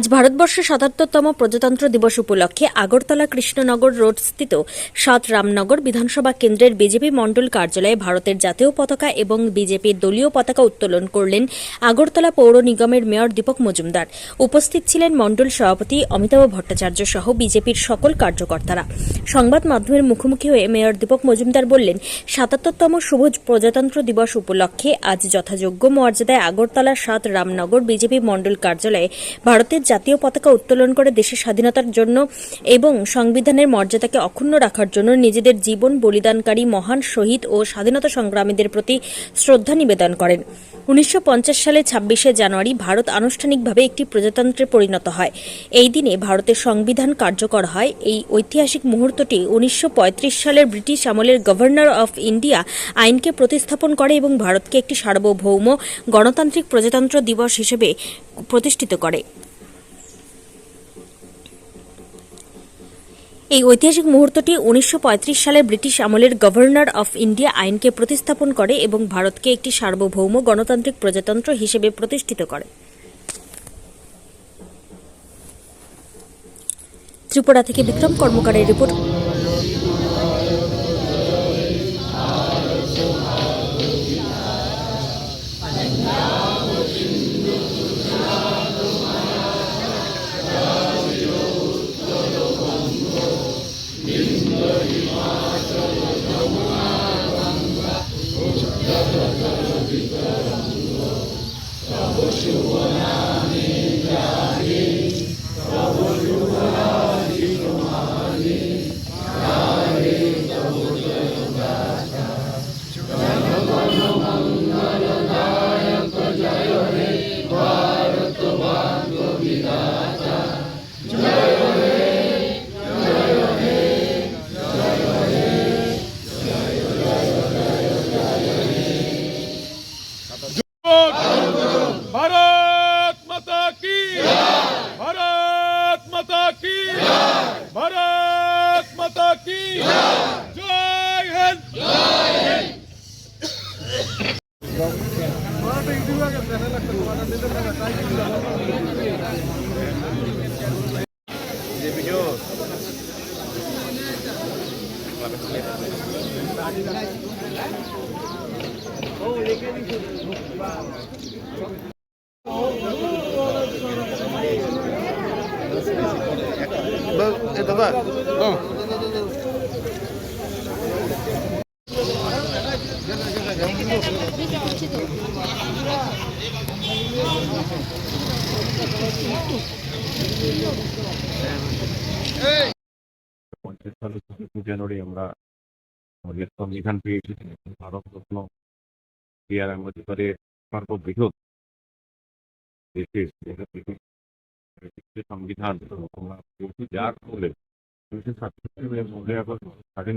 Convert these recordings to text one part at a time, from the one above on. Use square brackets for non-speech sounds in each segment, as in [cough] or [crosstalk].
আজ ভারতবর্ষের সাতাত্তরতম প্রজাতন্ত্র দিবস উপলক্ষে আগরতলা কৃষ্ণনগর রোড স্থিত সাত রামনগর বিধানসভা কেন্দ্রের বিজেপি মণ্ডল কার্যালয়ে ভারতের জাতীয় পতাকা এবং বিজেপির দলীয় পতাকা উত্তোলন করলেন আগরতলা পৌর নিগমের মেয়র দীপক মজুমদার। উপস্থিত ছিলেন মণ্ডল সভাপতি অমিতাভ ভট্টাচার্য সহ বিজেপির সকল কার্যকর্তারা। সংবাদ মাধ্যমের মুখোমুখি হয়ে মেয়র দীপক মজুমদার বললেন, সাতাত্তরতম শুভ প্রজাতন্ত্র দিবস উপলক্ষে আজ যথাযোগ্য মর্যাদায় আগরতলা সাত রামনগর বিজেপি মণ্ডল কার্যালয়ে ভারতের জাতীয় পতাকা উত্তোলন করে দেশের স্বাধীনতার জন্য এবং সংবিধানের মর্যাদাকে অক্ষুণ্ণ রাখার জন্য নিজেদের জীবন, বলিদানকারী, মহান শহীদ ও স্বাধীনতা সংগ্রামীদের প্রতি শ্রদ্ধা নিবেদন করেন। উনিশশো পঞ্চাশ সালে ছাব্বিশে জানুয়ারি ভারত আনুষ্ঠানিকভাবে একটি প্রজাতন্ত্রে পরিণত হয়। এই দিনে ভারতের সংবিধান কার্যকর হয়। এই ঐতিহাসিক মুহূর্তটি উনিশশো পঁয়ত্রিশ সালের ব্রিটিশ আমলের গভর্নর অফ ইন্ডিয়া আইনকে প্রতিস্থাপন করে এবং ভারতকে একটি সার্বভৌম গণতান্ত্রিক প্রজাতন্ত্র দিবস হিসেবে প্রতিষ্ঠিত করে। এই ঐতিহাসিক মুহূর্তটি উনিশশো পঁয়ত্রিশ সালে ব্রিটিশ আমলের গভর্নর অফ ইন্ডিয়া আইনকে প্রতিস্থাপন করে এবং ভারতকে একটি সার্বভৌম গণতান্ত্রিক প্রজাতন্ত্র হিসেবে প্রতিষ্ঠিত করে। ত্রিপুরা থেকে বিক্রম কর্মকারের রিপোর্ট। কি? জয় হিন্দ! জয় হিন্দ দাদা। পঞ্চাশ সালে জানুয়ারি আমরা আমাদের সংবিধান পেয়েছি ভারত রত্ন বি আর আম্বেদকরের সর্ববৃহৎ যার ফলে উনিশশো আগস্ট স্বাধীন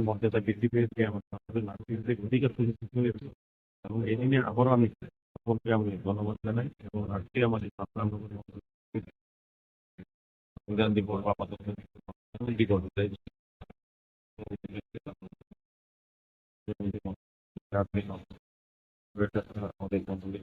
মর্যাদা বৃদ্ধি পেয়েছে আমাদের নাগরিকদের অধিকার সুনিশ্চিত হয়েছে এবং এই দিনে আবারও আমি সকলকে আমি ধন্যবাদ জানাই এবং আজকে আমাদের সংগ্রাম সংবিধান দিবস বা আমাদের বন্ধুদের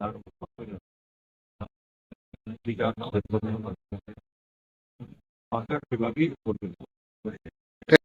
[laughs] विभागी